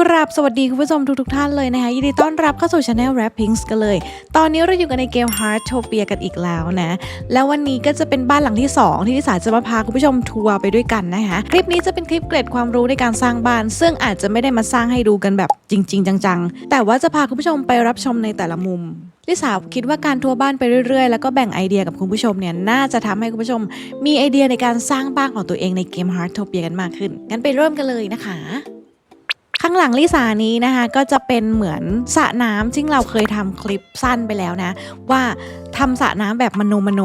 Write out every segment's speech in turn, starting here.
กราบสวัสดีคุณผู้ชมทุกทท่านเลยนะคะยินดีต้อนรับเข้าสู่ช anel Rap Pinks กันเลย ตอนนี้เราอยู่กันในเกม Heartopia กันอีกแล้วนะ แล้ววันนี้ก็จะเป็นบ้านหลังที่ 2 ที่ทิสาจะมาพาคุณผู้ชมทัวร์ไปด้วยกันนะคะคลิปนี้จะเป็นคลิปเกร็ดความรู้ในการสร้างบ้าน ซึ่งอาจจะไม่ได้มาสร้างให้ดูกันแบบจริง ๆ จังๆ แต่ว่าจะพาคุณผู้ชมไปรับชมในแต่ละมุมลิสาคิดว่าการทัวร์บ้านไปเรื่อยๆ แล้วก็แบ่งไอเดียกับคุณผู้ชมเนี่ยน่าจะทำให้คุณผู้ชม มีไอเดียในการสร้างบ้านของตัวเองในเกม Heartopia กันมากขึ้นงั้นไปเริ่มกันเลยนะคะ ข้างหลังลิสานี้นะคะก็จะเป็นเหมือนสระน้ำซึ่งเราเคยทำคลิปสั้นไปแล้วนะ ว่าทำสระน้ำแบบมโนมโน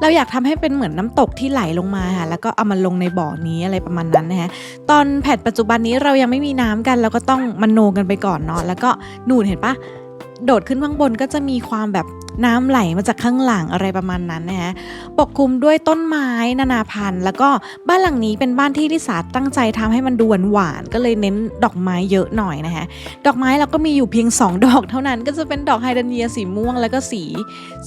เราอยากทำให้เป็นเหมือนน้ำตกที่ไหลลงมาค่ะแล้วก็เอามาลงในบ่อนี้อะไรประมาณนั้นนะคะตอนแพทปัจจุบันนี้เรายังไม่มีน้ำกันเราก็ต้องมโนกันไปก่อนเนาะแล้วก็นูนเห็นปะโดดขึ้นข้างบนก็จะมีความแบบ น้ำไหลมาจากข้างหลังอะไรประมาณนั้นนะคะปกคลุมด้วยต้นไม้นานาพันธุ์ แล้วก็บ้านหลังนี้เป็นบ้านที่ลิสาตั้งใจทำให้มันดูหวานๆก็เลยเน้นดอกไม้เยอะหน่อยนะคะดอกไม้เราก็มีอยู่เพียง 2 ดอกเท่านั้น ก็จะเป็นดอกไฮเดรเนียสีม่วง แล้วก็สี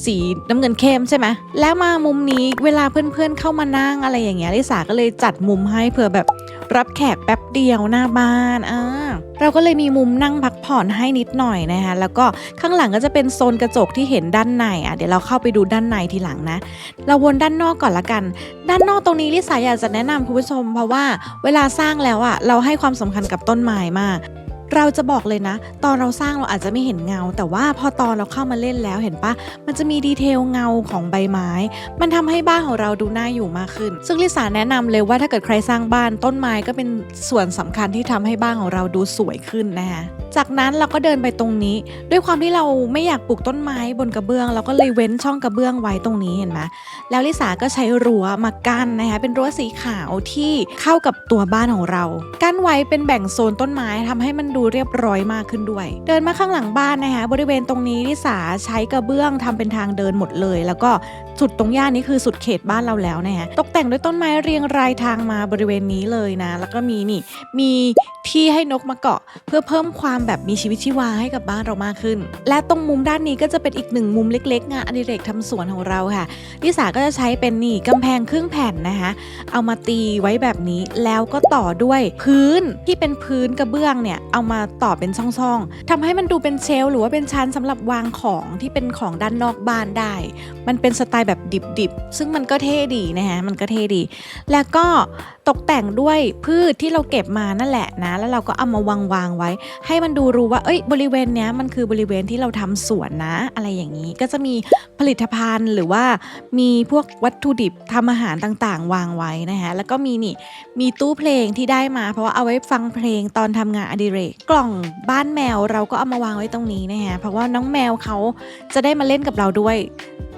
สีน้ำเงินเข้มใช่ไหมแล้วมามุมนี้เวลาเพื่อนๆเข้ามานั่งอะไรอย่างเงี้ยลิสาก็เลยจัดมุมให้เผื่อแบบ รับแขกแป๊บเดียวหน้าบ้านอ่าเราก็เลยมีมุมนั่งพักผ่อนให้นิดหน่อยนะคะ แล้วก็ข้างหลังก็จะเป็นโซนกระจกที่เห็นด้านในอะเดี๋ยวเราเข้าไปดูด้านในทีหลังนะ เราวนด้านนอกก่อนละกัน ด้านนอกตรงนี้ลิสาอยากจะแนะนำคุณผู้ชม เพราะว่าเวลาสร้างแล้วอะเราให้ความสำคัญกับต้นไม้มาก เราจะบอกเลยนะ ตอนเราสร้างเราอาจจะไม่เห็นเงา แต่ว่าพอตอนเราเข้ามาเล่นแล้วเห็นปะมันจะมีดีเทลเงาของใบไม้ มันทำให้บ้านของเราดูน่าอยู่มากขึ้น ซึ่งลิสาแนะนำเลยว่าถ้าเกิดใครสร้างบ้านต้นไม้ก็เป็นส่วนสำคัญที่ทำให้บ้านของเราดูสวยขึ้นนะคะจากนั้นเราก็เดินไปตรงนี้ ด้วยความที่เราไม่อยากปลูกต้นไม้บนกระเบื้อง เราก็เลยเว้นช่องกระเบื้องไว้ตรงนี้เห็นไหมแล้วลิสาก็ใช้รั้วมากั้นนะคะเป็นรั้วสีขาวที่เข้ากับตัวบ้านของเรา กั้นไว้เป็นแบ่งโซนต้นไม้ทำให้มันดูเรียบร้อยมากขึ้นด้วย เดินมาข้างหลังบ้านนะคะบริเวณตรงนี้ลิสาใช้กระเบื้องทำเป็นทางเดินหมดเลย แล้วก็สุดตรงย่านนี้คือสุดเขตบ้านเราแล้วนะคะตกแต่งด้วยต้นไม้เรียงรายทางมาบริเวณนี้เลยนะ แล้วก็มีนี่มีที่ให้นกมาเกาะ เพื่อเพิ่มความแบบมีชีวิตชีวาให้กับบ้านเรามากขึ้น และตรงมุมด้านนี้ก็จะเป็นอีกหนึ่งมุมเล็กๆงานอดิเรกทำสวนของเราค่ะลิสาก็จะใช้เป็นนี่กำแพงครึ่งแผ่นนะคะเอามาตีไว้แบบนี้แล้วก็ต่อด้วยพื้นที่เป็นพื้นกระเบื้องเนี่ยเอามาต่อเป็นช่องๆทำให้มันดูเป็นเชลหรือว่าเป็นชั้นสำหรับวางของที่เป็นของด้านนอกบ้านได้ มันเป็นสไตล์แบบดิบๆ ซึ่งมันก็เท่ดีนะคะมันก็เท่ดี แล้วก็ ตกแต่งด้วยพืชที่เราเก็บมานั่นแหละนะ แล้วเราก็เอามาวางวางไว้ ให้มันดูรู้ว่า เอ้ย บริเวณเนี้ยมันคือบริเวณที่เราทำสวนนะ อะไรอย่างนี้ ก็จะมีผลิตภัณฑ์หรือว่ามีพวกวัตถุดิบทำอาหารต่างๆ วางไว้นะคะ แล้วก็มีนี่ มีตู้เพลงที่ได้มา เพราะว่าเอาไว้ฟังเพลงตอนทำงานอดิเรก กล่องบ้านแมวเราก็เอามาวางไว้ตรงนี้นะคะ เพราะว่าน้องแมวเขาจะได้มาเล่นกับเราด้วย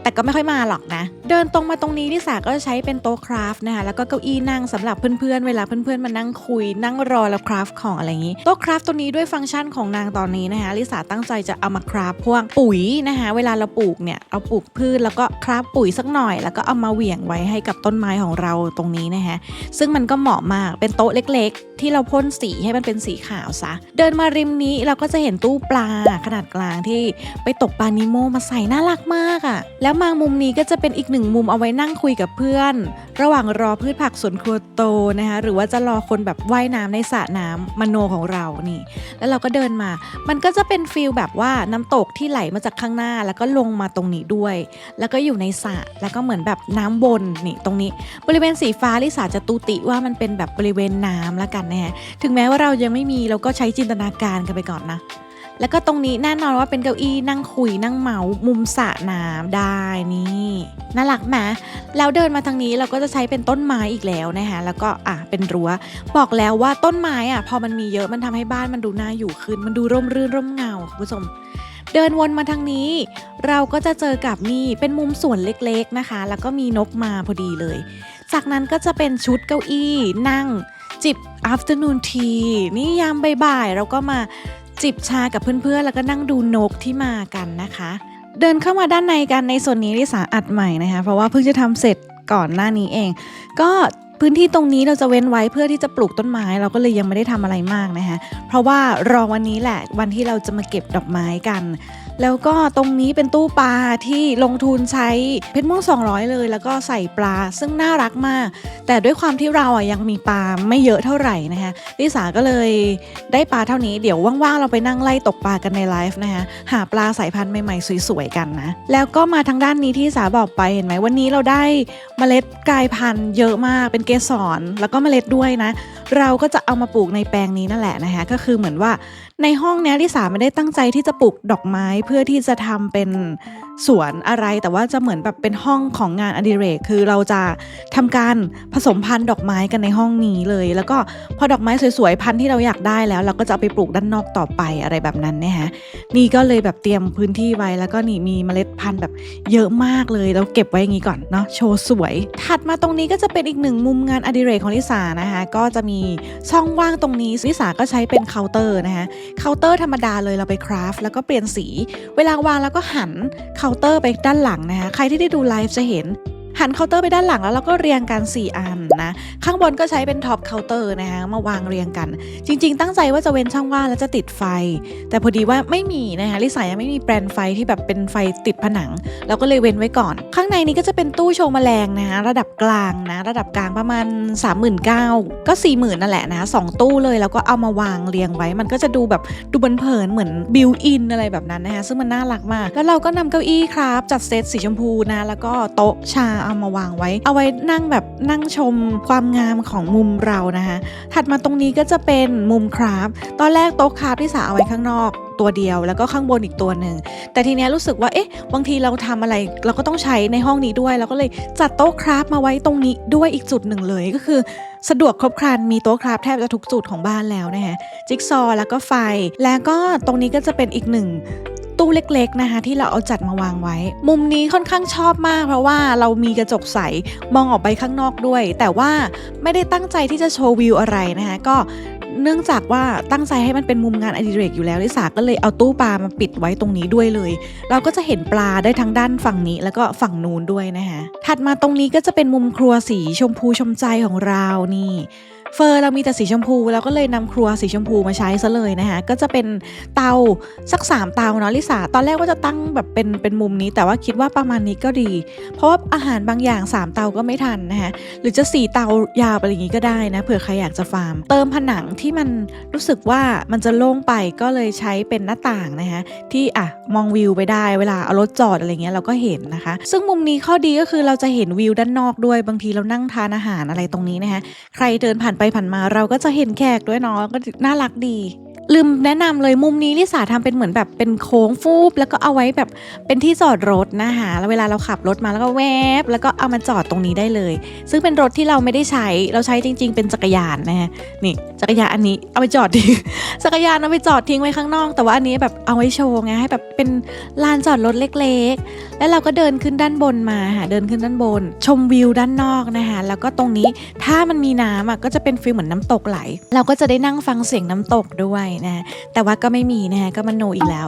แต่ก็ไม่ค่อยมาหรอกนะ เดินตรงมาตรงนี้ลิสาก็จะใช้เป็นโต๊ะคราฟนะคะ แล้วก็เก้าอี้นั่งสำหรับเพื่อนๆ เวลาเพื่อนๆ มานั่งคุย นั่งรอแล้วคราฟของอะไรอย่างนี้โต๊ะคราฟตัวนี้ด้วยฟังก์ชันของนางตอนนี้นะคะลิสาตั้งใจจะเอามาคราฟพวกปุ๋ยนะคะเวลาเราปลูกเนี่ยเอาปลูกพืชแล้วก็คราฟปุ๋ยสักหน่อย แล้วก็เอามาเหวี่ยงไว้ให้กับต้นไม้ของเราตรงนี้นะคะซึ่งมันก็เหมาะมากเป็นโต๊ะเล็ก ๆ ที่เราพ่นสีให้มันเป็นสีขาวซะเดินมาริมนี้เราก็จะเห็นตู้ปลาขนาดกลางที่ไปตกปลานิโมมาใส่น่ารักมากอะ่ะแล้วมามุมนี้ก็จะเป็นอีกหนึ่งมุมเอาไว้นั่งคุยกับเพื่อน ระหว่างรอพืชผักสวนครัวโตนะคะหรือว่าจะรอคนแบบว่ายน้ำในสระน้ำมโนของเรานี่ แล้วเราก็เดินมา มันก็จะเป็นฟิลแบบว่าน้ำตกที่ไหลมาจากข้างหน้าแล้วก็ลงมาตรงนี้ด้วย แล้วก็อยู่ในสระแล้วก็เหมือนแบบน้ำวนนี่ตรงนี้ บริเวณสีฟ้าลิสาจะตูติว่ามันเป็นแบบบริเวณน้ำละกันนะฮะถึงแม้ว่าเรายังไม่มีเราก็ใช้จินตนาการกันไปก่อนนะ แล้วก็ตรงนี้แน่นอนว่าเป็นเก้าอี้นั่งคุยนั่งเมาส์มุมสระน้ำได้นี่น่ารักไหมแล้วเดินมาทางนี้เราก็จะใช้เป็นต้นไม้อีกแล้วนะคะแล้วก็อะเป็นรั้ว บอกแล้วว่าต้นไม้อะพอมันมีเยอะมันทำให้บ้านมันดูน่าอยู่ขึ้น มันดูร่มรื่นร่มเงาคุณผู้ชมเดินวนมาทางนี้ เราก็จะเจอกับนี่เป็นมุมสวนเล็กๆนะคะ แล้วก็มีนกมาพอดีเลย จากนั้นก็จะเป็นชุดเก้าอี้นั่งจิบ afternoon tea นี่ยามบ่ายๆเราก็มา จิบชากับเพื่อนๆ แล้วก็นั่งดูนกที่มากันนะคะ เดินเข้ามาด้านในกันในส่วนนี้ลิสาอัดใหม่นะคะ เพราะว่าเพิ่งจะทำเสร็จก่อนหน้านี้เอง ก็พื้นที่ตรงนี้เราจะเว้นไว้เพื่อที่จะปลูกต้นไม้ เราก็เลยยังไม่ได้ทำอะไรมากนะคะเพราะว่ารอวันนี้แหละวันที่เราจะมาเก็บดอกไม้กัน แล้วก็ตรงนี้เป็นตู้ปลาที่ลงทุนใช้เพชรม่วง200 เลย แล้วก็ใส่ปลาซึ่งน่ารักมาก แต่ด้วยความที่เราอะยังมีปลาไม่เยอะเท่าไหร่นะคะลิสาก็เลยได้ปลาเท่านี้เดี๋ยวว่างๆเราไปนั่งไล่ตกปลากันในไลฟ์นะคะหาปลาสายพันธุ์ใหม่ๆสวยๆกันนะแล้วก็มาทางด้านนี้ที่สาบอกไปเห็นไหมวันนี้เราได้เมล็ดกลายพันธุ์เยอะมากเป็นเกสรแล้วก็เมล็ดด้วยนะ เราก็จะเอามาปลูกในแปลงนี้นั่นแหละนะคะก็คือเหมือนว่าในห้องเนี้ยลิสาไม่ได้ตั้งใจที่จะปลูกดอกไม้เพื่อที่จะทำเป็น สวนอะไรแต่ว่าจะเหมือนแบบเป็นห้องของงานอดิเรก คือเราจะทำการผสมพันธุ์ดอกไม้กันในห้องนี้เลย แล้วก็พอดอกไม้สวยๆพันธุ์ที่เราอยากได้แล้ว เราก็จะเอาไปปลูกด้านนอกต่อไปอะไรแบบนั้นเนี่ยฮะนี่ก็เลยแบบเตรียมพื้นที่ไว้แล้วก็นี่มีเมล็ดพันธุ์แบบเยอะมากเลยเราเก็บไว้อย่างนี้ก่อนเนาะโชว์สวย ถัดมาตรงนี้ก็จะเป็นอีกหนึ่งมุมงานอดิเรกของลิสานะคะก็จะมีช่องว่างตรงนี้ลิสาก็ใช้เป็นเคาน์เตอร์นะคะเคาน์เตอร์ธรรมดาเลยเราไปคราฟแล้วก็เปลี่ยนสี เวลาวางแล้วก็หันเคาน์เตอร์ไปด้านหลังนะคะ ใครที่ได้ดูไลฟ์จะเห็น หันเคาน์เตอร์ไปด้านหลังแล้วเราก็เรียงกัน 4 อันนะข้างบนก็ใช้เป็นท็อปเคาน์เตอร์นะคะมาวางเรียงกัน จริง ๆ ตั้งใจว่าจะเว้นช่องว่างแล้วจะติดไฟ แต่พอดีว่าไม่มีนะคะลิสายังไม่มีแปลนไฟที่แบบเป็นไฟติดผนังเราก็เลยเว้นไว้ก่อน ข้างในนี้ก็จะเป็นตู้โชว์แมลงนะคะระดับกลางนะระดับกลางประมาณ 39,000ก็ 40,000นั่นแหละนะสองตู้เลยแล้วก็เอามาวางเรียงไว้ มันก็จะดูแบบดูบันเผินเหมือนบิวอินอะไรแบบนั้นนะคะซึ่งมันน่ารักมาก แล้วเราก็นำเก้าอี้ครับจัดเซตสีชมพูนะแล้วก็โต๊ะชาเอามาวางไว้ เอาไว้นั่งแบบนั่งชมความงามของมุมเรานะคะ ถัดมาตรงนี้ก็จะเป็นมุมคราฟตอนแรกโต๊ะคราฟที่สาเอาไว้ข้างนอกตัวเดียวแล้วก็ข้างบนอีกตัวหนึ่งแต่ทีเนี้ยรู้สึกว่าเอ๊ะบางทีเราทำอะไรเราก็ต้องใช้ในห้องนี้ด้วยเราก็เลยจัดโต๊ะคราฟมาไว้ตรงนี้ด้วยอีกจุดหนึ่งเลยก็คือ สะดวกครบครันมีโต๊ะคราฟแทบจะทุกจุดของบ้านแล้วนะคะจิ๊กซอว์แล้วก็ไฟ แล้วก็ตรงนี้ก็จะเป็นอีกหนึ่ง ตู้เล็กๆนะคะ ที่เราเอาจัดมาวางไว้ มุมนี้ค่อนข้างชอบมาก เพราะว่าเรามีกระจกใสมองออกไปข้างนอกด้วย แต่ว่าไม่ได้ตั้งใจที่จะโชว์วิวอะไรนะคะก็เนื่องจากว่าตั้งใจให้มันเป็นมุมงานอดิเรกอยู่แล้วลิสาก็เลยเอาตู้ปลามาปิดไว้ตรงนี้ด้วยเลย เราก็จะเห็นปลาได้ทั้งด้านฝั่งนี้แล้วก็ฝั่งนู้นด้วยนะคะถัดมาตรงนี้ก็จะเป็นมุมครัวสีชมพูชมใจของเรานี่ เฟอร์เรามีแต่สีชมพูเราก็เลยนำครัวสีชมพูมาใช้ซะเลยนะคะก็จะเป็นเตาสัก 3 เตาเนาะลิสาตอนแรกว่าจะตั้งแบบเป็นเป็นมุมนี้ แต่ว่าคิดว่าประมาณนี้ก็ดี เพราะว่าอาหารบางอย่าง 3 เตาก็ไม่ทันนะคะหรือจะ 4 เตายาวไปอย่างนี้ก็ได้นะเผื่อใครอยากจะฟาร์ม เติมผนังที่มันรู้สึกว่ามันจะโล่งไปก็เลยใช้เป็นหน้าต่างนะคะที่อะมองวิวไปได้เวลาเอารถจอดอะไรเงี้ยเราก็เห็นนะคะ ซึ่งมุมนี้ข้อดีก็คือเราจะเห็นวิวด้านนอกด้วยบางทีเรานั่งทานอาหารอะไรตรงนี้นะคะใครเดินผ่านไปผ่านมาเราก็จะเห็นแขกด้วยเนาะก็น่ารักดี ลืมแนะนำเลยมุมนี้ลิสาทำเป็นเหมือนแบบเป็นโค้งฟูบแล้วก็เอาไว้แบบเป็นที่จอดรถนะคะแล้วเวลาเราขับรถมาแล้วก็แวบ แล้วก็เอามาจอดตรงนี้ได้เลย ซึ่งเป็นรถที่เราไม่ได้ใช้เราใช้จริง ๆ เป็นจักรยานนะฮะนี่จักรยานอันนี้เอาไปจอดทิ้งจักรยานเอาไปจอดทิ้งไว้ข้างนอก แต่ว่าอันนี้แบบเอาไว้โชว์ไงให้แบบเป็นลานจอดรถเล็ก ๆ แล้วเราก็เดินขึ้นด้านบนมาค่ะเดินขึ้นด้านบน ชมวิวด้านนอกนะคะแล้วก็ตรงนี้ถ้ามันมีน้ำอะก็จะเป็นฟีลเหมือนน้ำตกไหล เราก็จะได้นั่งฟังเสียงน้ำตกด้วยนะแต่ว่าก็ไม่มีนะคะก็มันโนอีกแล้ว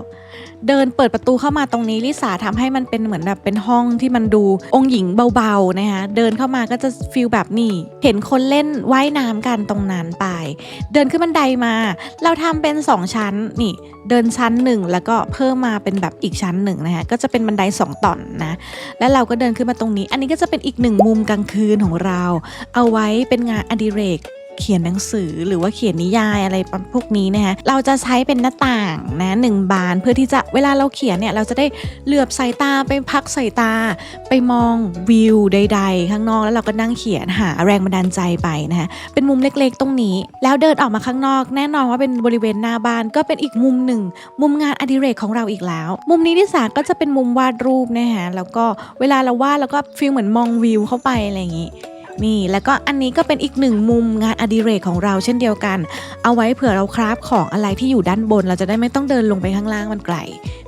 เดินเปิดประตูเข้ามาตรงนี้ลิสาทำให้มันเป็นเหมือนแบบเป็นห้องที่มันดูองค์หญิงเบาๆนะคะเดินเข้ามาก็จะฟีลแบบนี้เห็นคนเล่นว่ายน้ำกันตรงนั้นไป เดินขึ้นบันไดมา เราทำเป็น 2 ชั้นนี่เดินชั้นหนึ่งแล้วก็เพิ่มมาเป็นแบบอีกชั้นหนึ่งนะคะก็จะเป็นบันได 2ต่อนนะแล้วเราก็เดินขึ้นมาตรงนี้ อันนี้ก็จะเป็นอีกหนึ่งมุมกลางคืนของเรา เอาไว้เป็นงานอดิเรก เขียนหนังสือหรือว่าเขียนนิยายอะไรพวกนี้นะคะเราจะใช้เป็นหน้าต่างนะหนึ่งบานเพื่อที่จะเวลาเราเขียนเนี่ยเราจะได้เหลือบสายตาไปพักสายตา ไปมองวิวใด ๆ ข้างนอกแล้วเราก็นั่งเขียนหาแรงบันดาลใจไปนะคะเป็นมุมเล็กๆ ตรงนี้ แล้วเดินออกมาข้างนอก แน่นอนว่าเป็นบริเวณหน้าบ้านก็เป็นอีกมุมหนึ่ง มุมงานอดิเรกของเราอีกแล้ว มุมนี้ที่สาก็จะเป็นมุมวาดรูปนะคะแล้วก็เวลาเราวาดแล้วก็ฟีลเหมือนมองวิวเข้าไปอะไรอย่างนี้ นี่ แล้วก็อันนี้ก็เป็นอีกหนึ่งมุมงานอดิเรกของเราเช่นเดียวกัน เอาไว้เผื่อเราคราฟของอะไรที่อยู่ด้านบน เราจะได้ไม่ต้องเดินลงไปข้างล่างมันไกล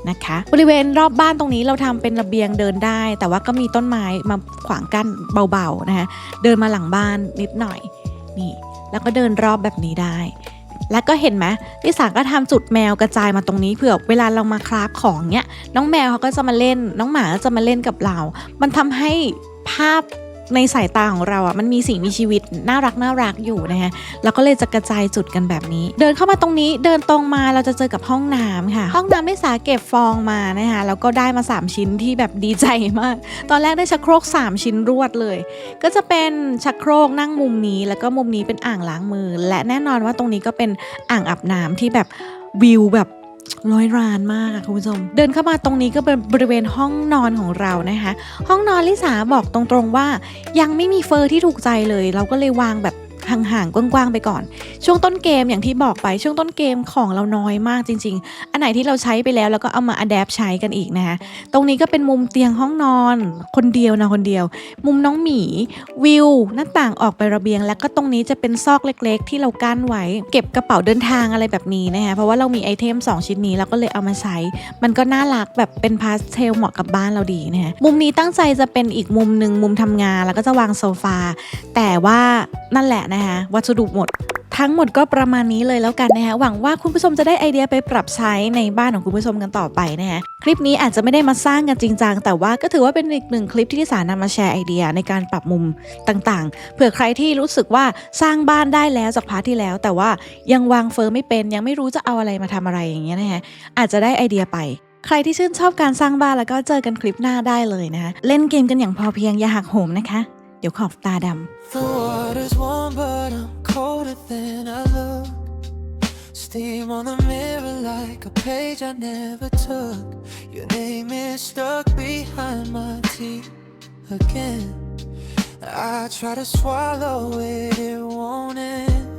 นะคะ บริเวณรอบบ้านตรงนี้เราทำเป็นระเบียงเดินได้ แต่ว่าก็มีต้นไม้มาขวางกั้นเบาๆนะคะเดินมาหลังบ้านนิดหน่อยนี่ แล้วก็เดินรอบแบบนี้ได้แล้วก็เห็นไหมลิสาก็ทำจุดแมวกระจายมาตรงนี้เผื่อเวลาเรามาคราฟของเนี้ยน้องแมวเขาก็จะมาเล่น น้องหมาก็จะมาเล่นกับเรา มันทำให้ภาพ ในสายตาของเราอะมันมีสิ่งมีชีวิตน่ารักน่ารักอยู่นะคะเราก็เลยจะกระจายจุดกันแบบนี้ เดินเข้ามาตรงนี้เดินตรงมาเราจะเจอกับห้องน้ำค่ะ ห้องน้ำไม่สาเก็บฟองมานะคะแล้วก็ได้มา 3 ชิ้นที่แบบดีใจมาก ตอนแรกได้ชักโครก 3 ชิ้นรวดเลย ก็จะเป็นชักโครกนั่งมุมนี้ แล้วก็มุมนี้เป็นอ่างล้างมือ และแน่นอนว่าตรงนี้ก็เป็นอ่างอาบน้ำที่แบบวิวแบบ ร้อยรานมากอะคุณผู้ชม เดินเข้ามาตรงนี้ก็เป็นบริเวณห้องนอนของเรานะคะ ห้องนอนลิสาบอกตรงๆว่า ยังไม่มีเฟอร์ที่ถูกใจเลย เราก็เลยวางแบบ ห่างๆ กว้างๆ ไปก่อน ช่วงต้นเกมอย่างที่บอกไปช่วงต้นเกมของเราน้อยมากจริง ๆ อันไหนที่เราใช้ไปแล้วแล้วก็เอามาอัดแอปใช้กันอีกนะคะตรงนี้ก็เป็นมุมเตียงห้องนอน คนเดียวนะคนเดียว มุมน้องหมีวิว หน้าต่างออกไประเบียง แล้วก็ตรงนี้จะเป็นซอกเล็ก ๆ ที่เรากั้นไว้ เก็บกระเป๋าเดินทางอะไรแบบนี้นะคะเพราะว่าเรามีไอเทม 2 ชิ้นนี้เราก็เลยเอามาใช้ มันก็น่ารักแบบเป็นพาสเทลเหมาะกับบ้านเราดีนะคะมุมนี้ตั้งใจจะเป็นอีกมุมหนึ่งมุมทำงานแล้วก็จะวางโซฟาแต่ว่านั่นแหละนะคะวัสดุหมด ทั้งหมดก็ประมาณนี้เลยแล้วกันนะคะหวังว่าคุณผู้ชมจะได้ไอเดียไปปรับใช้ในบ้านของคุณผู้ชมกันต่อไปนะคะคลิปนี้อาจจะไม่ได้มาสร้างกันจริงจังแต่ว่าก็ถือว่าเป็นอีกหนึ่งคลิปที่ที่สารนำมาแชร์ไอเดียในการปรับมุมต่างๆ เผื่อใครที่รู้สึกว่าสร้างบ้านได้แล้วจากพาร์ทที่แล้ว แต่ว่ายังวางเฟอร์ไม่เป็นยังไม่รู้จะเอาอะไรมาทำอะไรอย่างเงี้ยนะคะอาจจะได้ไอเดียไปใครที่ชื่นชอบการสร้างบ้านแล้วก็เจอกันคลิปหน้าได้เลยนะคะเล่นเกมกันอย่างพอเพียงอย่าหักโหมนะคะ เดี๋ยวขอบตาดำ The water's warm, but I'm colder than I look. Steam on the mirror like a page I never took. Your name is stuck behind my teeth again. I try to swallow it, it won't end.